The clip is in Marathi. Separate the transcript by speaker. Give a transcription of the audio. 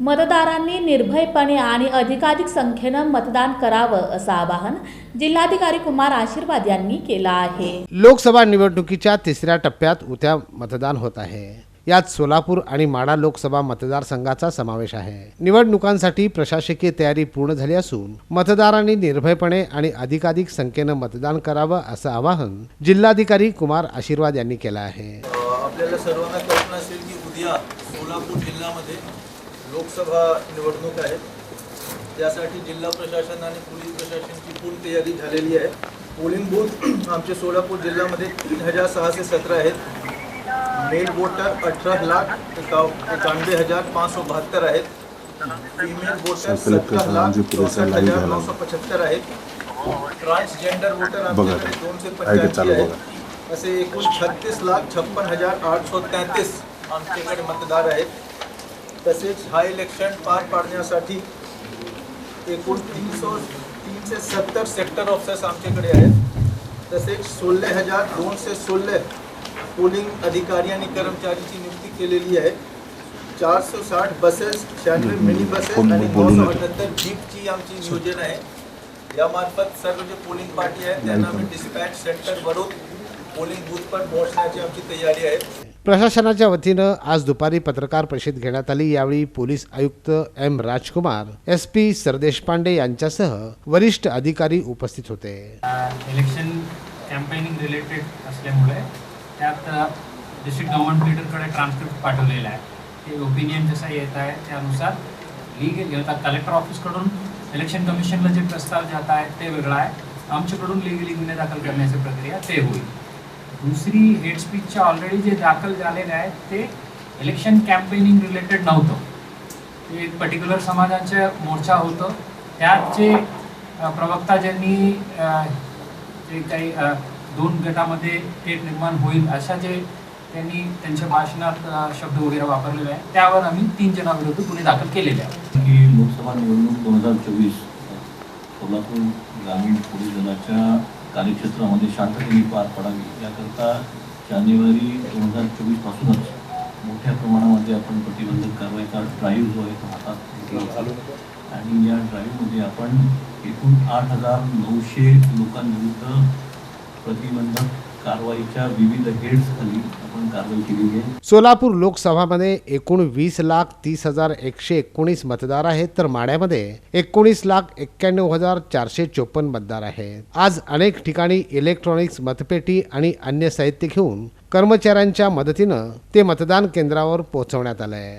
Speaker 1: मतदारांनी निर्भयपणे आणि अधिकाधिक संख्येनं मतदान करावं असं आवाहन जिल्हाधिकारी कुमार आशीर्वाद यांनी केलं आहे.
Speaker 2: लोकसभा निवडणुकीच्या तिसऱ्या टप्प्यात उद्या मतदान होत आहे. यात सोलापूर आणि माडा लोकसभा मतदारसंघाचा समावेश आहे. निवडणुकांसाठी प्रशासकीय तयारी पूर्ण झाली असून मतदारांनी निर्भयपणे आणि अधिकाधिक संख्येनं मतदान करावं असं आवाहन जिल्हाधिकारी कुमार आशीर्वाद यांनी केलं आहे.
Speaker 3: आपल्याला सर्वांना कल्पना असेल की उद्या सोलापूर जिल्ह्यामध्ये लोकसभा निवडणूक आहे. त्यासाठी जिल्हा प्रशासन आणि पोलीस प्रशासनची पूर्ण तयारी झालेली आहे. पोलिंग बूथ आमचे सोलापूर जिल्ह्यामध्ये तीन हजार सहाशे सतरा आहेत. मेल वोटर अठरा लाख एकानवे हजार पाच सौ बहत्तर आहेत. फिमेल वोटर सतरा लाख चौसष्ट हजार नऊ सौ पचहत्तर आहेत. ट्रान्सजेंडर वोटर आमच्याकडे दोनशे पंच्याऐंशी आहेत. असे एकूण छत्तीस लाख छप्पन हजार आठ सौ तेहतीस आमच्याकडे मतदार आहेत. तसेच हा इलेक्शन पार पाडण्यासाठी एकूण तीनशे तीनशे सत्तर सेक्टर ऑफिसर्स आमच्याकडे आहेत. तसेच सोळा हजार दोनशे सोळा पोलिंग अधिकारी आणि कर्मचारीची नियुक्ती केलेली आहे. चारशे साठ बसेस शहाण्णव मिनी बसेस आणि नऊशे अठ्याहत्तर जीपची आमची नियोजन आहे. यामार्फत सर्व जे पोलिंग पार्टी आहेत त्यांना आम्ही डिस्पॅच सेंटरवरून पोलिंग बूथवर पोहोचण्याची आमची तयारी आहे.
Speaker 2: प्रशासनाच्या वतीनं आज दुपारी पत्रकार परिषद घेण्यात आली. यावेळी पोलीस आयुक्त M Rajkumar S P Sardeshpande यांच्यासह वरिष्ठ अधिकारी उपस्थित होते.
Speaker 4: इलेक्शन कॅम्पेनिंग रिलेटेड असल्यामुळे त्यात डिस्ट्रिक्ट गव्हर्नमेंट लीडरकडे ट्रान्सक्रिप्ट पाठवलेला आहे. ते ओपिनियन जसं येत आहे त्यानुसार लीगल आता कलेक्टर ऑफिसकडून इलेक्शन कमिशनला जे प्रस्ताव जात आहे ते वेगळं आहे. आमच्याकडून लिगली गुन्हे दाखल करण्याची प्रक्रिया ते होईल. दुसरी हेड स्पीचच्या ऑलरेडी जे दाखल झालेले आहेत ते इलेक्शन कॅम्पेनिंग रिलेटेड नव्हतं. ते एक पर्टिक्युलर समाजाचे मोर्चा होतं. त्यात जे प्रवक्ता ज्यांनी जे काही दोन गटामध्ये थेट निर्माण होईल अशा जे त्यांनी त्यांच्या भाषणात शब्द वगैरे वापरलेले आहे त्यावर आम्ही तीन जणांविरुद्ध गुन्हे दाखल केलेले आहेत.
Speaker 5: की लोकसभा निवडणूक दोन हजार चोवीस सोलापूर ग्रामीण पोलीस दलाच्या कार्यक्षेत्रामध्ये शांततेने पार पडावी. याकरता जानेवारी दोन हजार चोवीसपासूनच मोठ्या प्रमाणामध्ये आपण प्रतिबंधक कारवाईचा ड्राईव्ह जो आहे तो हातात घेतला होता. आणि या ड्राईव्हमध्ये आपण एकूण आठ हजार नऊशे लोकांविरुद्ध प्रतिबंधक कारवाईच्या विविध आपण कारवाई केलेली आहे.
Speaker 2: सोलापूर लोकसभामध्ये एकूण वीस लाख तीस हजार एकशे एकोणीस मतदार आहेत तर माड्यामध्ये एकोणीस लाख एक्क्याण्णव हजार चारशे चोपन्न मतदार आहेत. आज अनेक ठिकाणी इलेक्ट्रॉनिक्स मतपेटी आणि अन्य साहित्य घेऊन कर्मचाऱ्यांच्या मदतीनं ते मतदान केंद्रावर पोहोचवण्यात आलंय.